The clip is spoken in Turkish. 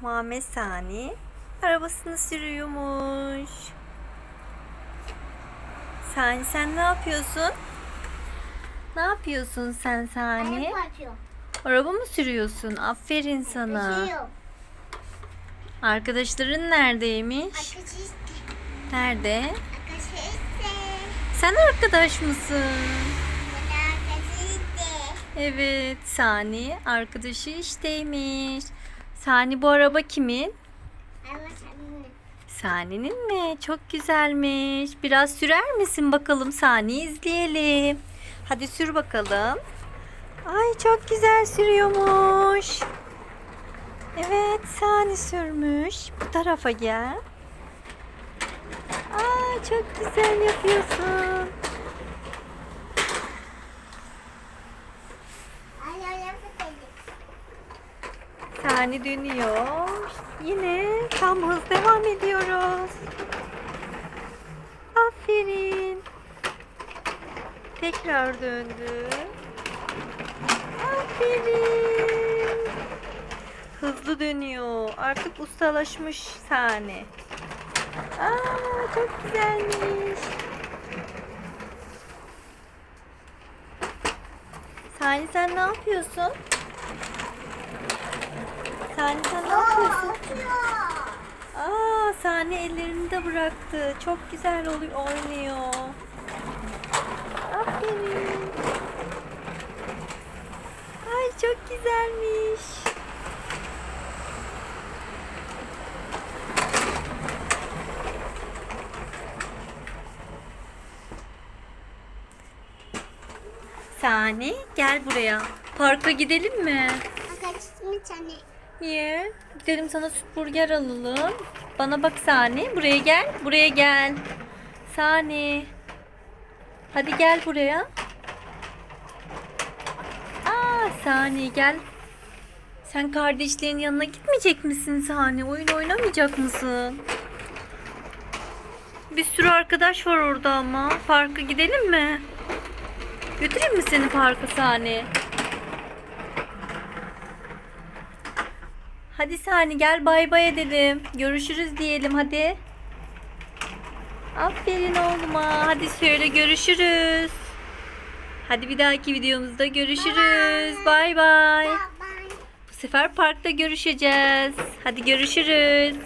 Muhammed Sani arabasını sürüyormuş. Sani sen ne yapıyorsun? Ne yapıyorsun sen Sani? Araba mı sürüyorsun? Aferin sana. Arkadaşların neredeymiş? Nerede? Sen arkadaş mısın? Evet, Sani arkadaşı işteymiş. Sani bu araba kimin? Sani'nin mi? Çok güzelmiş. Biraz sürer misin bakalım Sani izleyelim. Hadi sür bakalım. Ay çok güzel sürüyormuş. Evet Sani sürmüş. Bu tarafa gel. Aa çok güzel yapıyorsun. Sani dönüyor. Yine tam hız devam ediyoruz. Aferin. Tekrar döndü. Aferin. Hızlı dönüyor. Artık ustalaşmış Sani. Aa çok güzelmiş. Sani sen ne yapıyorsun? Sani sen ne yapıyorsun? Aa Sani ellerini de bıraktı. Çok güzel oluyor, oynuyor. Aferin. Ay çok güzelmiş. Sani gel buraya. Parka gidelim mi? Arkadaşım bir tane. Niye? Gidelim sana süt burger alalım. Bana bak Sani. Buraya gel. Buraya gel. Sani. Hadi gel buraya. Aa Sani gel. Sen kardeşlerin yanına gitmeyecek misin Sani? Oyun oynamayacak mısın? Bir sürü arkadaş var orada ama. Parka gidelim mi? Götüreyim mi seni parka Sani? Hadi Sani gel bay bay edelim. Görüşürüz diyelim hadi. Aferin oğluma. Hadi söyle görüşürüz. Hadi bir dahaki videomuzda görüşürüz. Bay bay. Bu sefer parkta görüşeceğiz. Hadi görüşürüz.